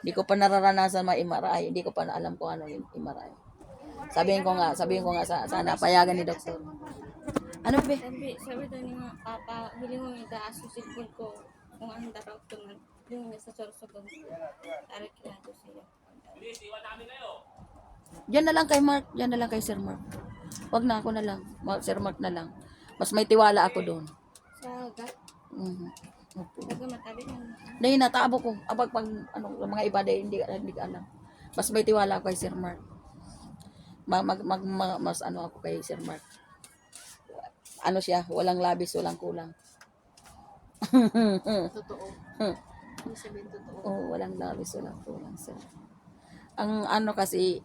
Hindi ko pa nararanasan ma-MRI. Hindi ko pa na alam kung ano yung MRI. Sabihin ko nga, sabihin ko nga sa, sana payagan ni doktor. Ano ba? Sabi, sabi daw ni mga papa, hili mo may taas yung sipon ko. Kung anong daraw ito man. Yung nasa sorsogon. Tarik na ito siya. Diyan na lang kay Mark. Diyan na lang kay Sir Mark. Wag na ako na lang. Sir Mark na lang. Mas may tiwala ako doon. Sa gat, Mhm. Opo. Dahil natabo ko. Abag pag ano, mga iba dahil hindi, hindi alam. Mas may tiwala ako kay Sir Mark. Mag, mag, mag, ma- mas ano ako kay Sir Mark. Ano siya, walang labis, walang kulang. Totoo. Sabihin totoo. Oo, walang labis, walang kulang, sir. Ang ano kasi,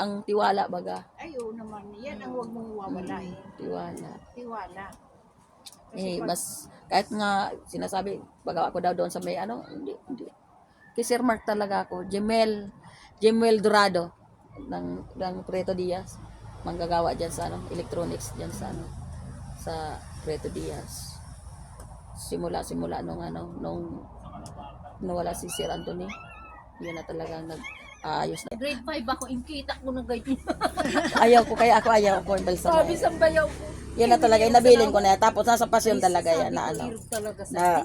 ang tiwala baga. Ay, oo naman. Yan ang huwag mong wawalain. Tiwala. Tiwala. Eh, mas, kahit nga, sinasabi, baga ako daw doon sa may ano, hindi, hindi. Kay Sir Mark talaga ako. Jemel, Jemel Dorado, ng, ng Preto Diaz. Manggagawa dyan sa ano, electronics dyan sa ano, sa Preto Diaz. Simula, simula nung ano, nung nawala si Sir Anthony. Yun na talaga nag, ayos na. Grade 5 ako, inkita ko na ganyan. Ayaw ko, kaya ako ayaw ko Sabi sa bayaw ko. Yan na talaga, inabilin ko na yan. Tapos nasa pasyon talaga yan na ano. Na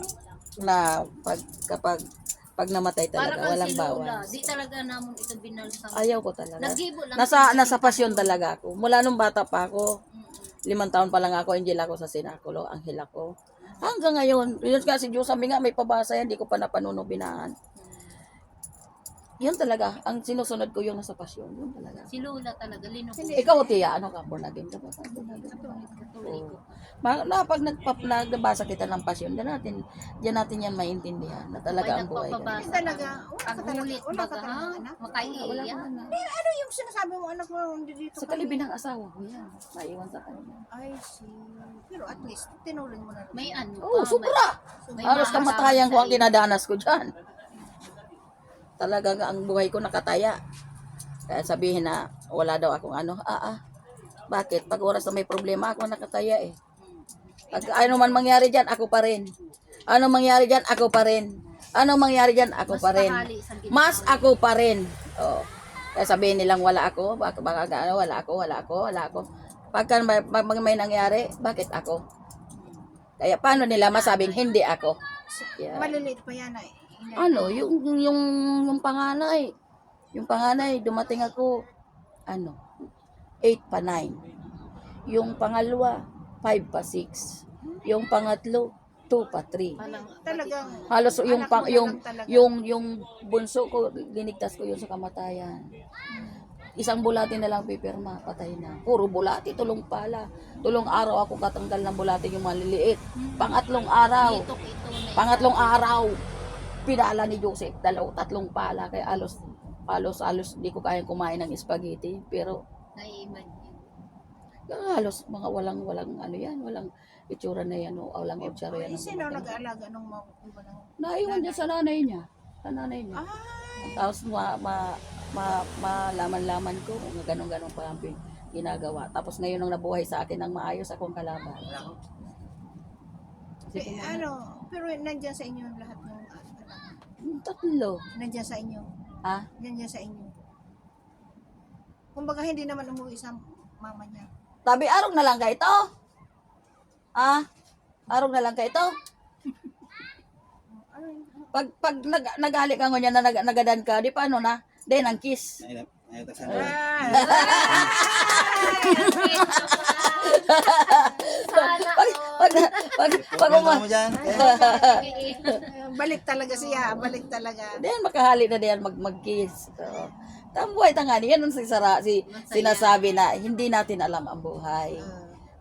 na pag kapag pag namatay talaga walang bawas. Di talaga namon ito binal sa Ayaw ko talaga. Nagibo lang. Nasa nasa pasyon talaga ako. Mula nung bata pa ako, limang taon pa lang ako, angel ako sa sinakulo, anghel ako. Hanggang ngayon, yun nga si Diyos, sabi nga may pabasa yan, di ko pa napanunubinaan. Yun talaga, ang sinusunod ko yung nasa pasyon, yun talaga. Si Lola talaga, linok. Ikaw, Tia, ano ka, born again ka ba? Born again ka ba? Katoliko. Na, pag nagpap, nagbasa kita ng pasyon, diyan natin, diyan natin yan maintindihan na talaga ang buhay. nagpapabasa. Talaga, Ang talaga, ulit wala ka talaga anak. Ka na. Ano yung sinasabi mo anak mo dito Sa kalibin ng asawa ko yan. Maiwan sa kanya. Ay, see. Pero at least, tinuloy mo na rin. May ano Oo, sobra. mga kamatayan ko ang dinadanas ko dyan. Talaga nga ang buhay ko nakataya. Kaya sabihin na wala daw akong ano. Ah, ah. Bakit? Pag oras na may problema ako nakataya eh. Pag ano man mangyari dyan, ako pa rin. Ano mangyari dyan, ako pa rin. Ano mangyari dyan, ako Mas pa rin. Mas ako pa rin. Oh. Kaya sabihin nilang wala ako, baka, baka ano, wala ako, wala ako, wala ako. Pagka may, pag may nangyari, bakit ako? Kaya paano nila masabing hindi ako? Yeah. Maliliit pa yan ay. Ano, yung, yung, yung, panganay. Yung panganay, dumating ako, ano, 8 pa 9. Yung pangalawa, 5 pa 6. Yung pangatlo, 2 pa 3. Palang, Talagang, Halos yung pang yung yung yung bunso ko linigtas ko yun sa kamatayan. Isang bulati na lang pipirma, patay na. Puro bulati, tulong pala. Tulong araw ako katanggal ng bulati yung maliliit. Pangatlong araw, pangatlong araw, pinala ni Joseph, dalaw, tatlong pala. Kaya alos, alos, alos, di ko kayang kumain ng spaghetti. Pero naiimagine. halos mga walang, walang ano yan, walang itsura na yan, o walang otsara yan. ay, ang sino nag-aalaga nung mga iba ng... Naiwan din sa nanay niya. Sa nanay niya. Ah, Tapos ma, ma, ma, malaman-laman ko kung ganun-ganun pa ang ginagawa. Tapos ngayon nang nabuhay sa akin ng maayos akong kalaban. Sige eh, ano, pero nandyan sa inyo lahat tatlo. Nandyan sa inyo. Ha? Nandyan sa inyo. Kumbaga hindi naman umuwi sa mama niya. Tabi, arog na lang ka ito. Ha? Arog na lang ka ito. Ano? Pag, pag nag, naghali ka ngunyan na nag, nagadan ka, di paano na? Then, ang kiss. Ah, Sana Pag, pag, pag, pag, uma- mo dyan. balik talaga siya, balik talaga. Diyan makahali na diyan mag mag-kiss. So, tambuhay tangani yan ang sisara si sinasabi na hindi natin alam ang buhay.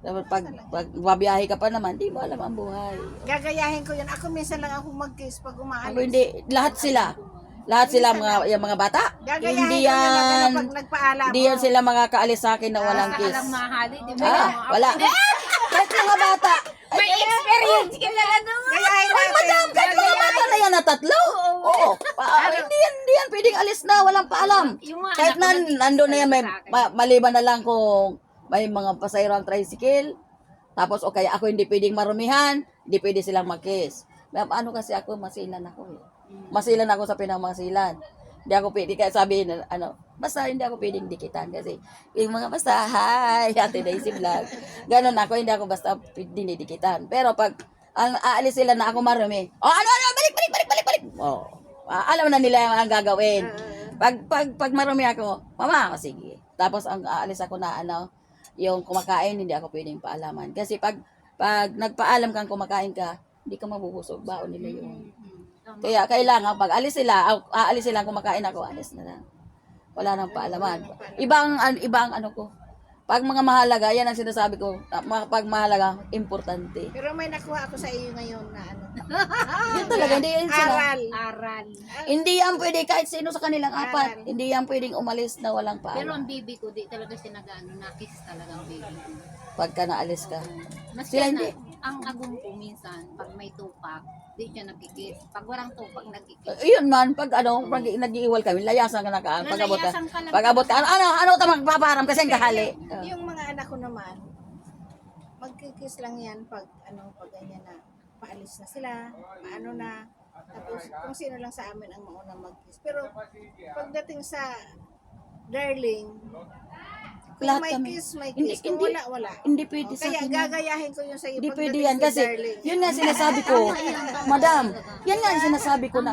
Dapat pag, pag babiyahe ka pa naman, di mo alam ang buhay. Gagayahin ko yan. Ako minsan lang ako mag-kiss pag Ako umaalis. hindi, lahat sila. Lahat sila mga yung mga bata. Gagayahin Hindi yan na yan. pag nagpaalam. Hindi yan sila mga kaalis sa akin na walang kiss. alam mahali, di ba? Ah, wala. Mga bata. May experience ka na ano? Natin. Madam, kahit mga bata na yan na tatlo. Oo. Pa, hindi yan, hindi yan pwedeng alis na, walang paalam. Kahit na nandun na yan, may, ma- maliban na lang kung may mga pasayro ang tricycle, tapos o kaya ako hindi pwedeng marumihan, hindi pwede silang mag-kiss. May- Ano kasi ako, masilan ako eh. Masilan ako sa pinamasilan. Hindi ako pwede, kaya sabihin, na, ano, basta hindi ako pwedeng dikitan kasi yung mga basta, hi, Ate Daisy Vlog. Ganon ako, hindi ako basta dinidikitan. Pero pag ang aalis sila na ako marumi, oh, ano, ano, balik, balik, balik, balik, balik. Oh, ah, alam na nila yung ang gagawin. Pag, pag, pag marumi ako, mama, oh, sige. Tapos ang aalis ako na, ano, yung kumakain, hindi ako pwedeng paalaman. Kasi pag, pag nagpaalam kang kumakain ka, hindi ka mabubusog, baon nila yun. Kaya kailangan pag alis sila, aalis sila kumakain ako, alis na lang. Wala nang paalaman. Ibang an ibang ano ko. Pag mga mahalaga, yan ang sinasabi ko. ah, Pag mahalaga, importante. Pero may nakuha ako sa iyo ngayon na ano. Yun talaga, hindi yan sila. Aral. Aral. Hindi yan pwede kahit sino sa kanilang apat. Aral. Hindi yan pwedeng umalis na walang Pero paalam. ang baby ko, di talaga siya nag-ano, nakis talaga ang baby ko. Pagka naalis ka. Mas Sila Sila hindi. Ang agong ko minsan, pag may tupak, di siya nagkikis. Pag walang tupak, nagkikis. Uh, yun man, pag ano, pag nag-iiwal kami, layasan ka na ka. Pag abot ka, pag abot ka, ano, ano, ano ito magpaparam kasi ang kahali. Uh, Yung mga anak ko naman, magkikis lang yan pag ano pag ganyan na paalis na sila, paano na tapos kung sino lang sa amin ang maunang magkiss. Pero pagdating sa darling, Lahat may kami. kiss, may Hindi- kiss. Kung hindi- wala, wala. hindi pwede sa Kaya akin. yan. gagayahin ko yun sa iyo Hindi pwede yan kasi darling. yun nga sinasabi ko, madam, yan nga ang sinasabi ko na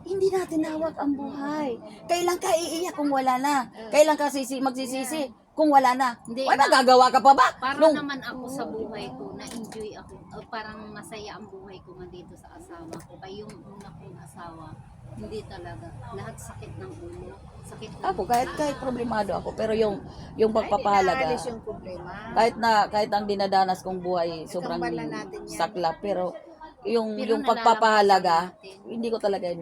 hindi natin hawak ang buhay. Kailan ka iiyak kung wala na? Kailan ka sisi, magsisisi kung wala na? Hindi, Wala ma- magagawa ka pa ba? Para Nung, naman ako sa buhay ko, na-enjoy ako. O parang masaya ang buhay ko nga dito sa asawa ko. Kaya yung una kong asawa, hindi talaga. Lahat sakit ng ulo. Sakit ng ako kahit kahit problemado ako pero yung yung Ay, pagpapahalaga naalis yung problema. kahit na kahit ang dinadanas kong buhay sobrang natin yan. saklap pero yung Pero yung nalalaman pagpapahalaga natin. hindi ko talaga yun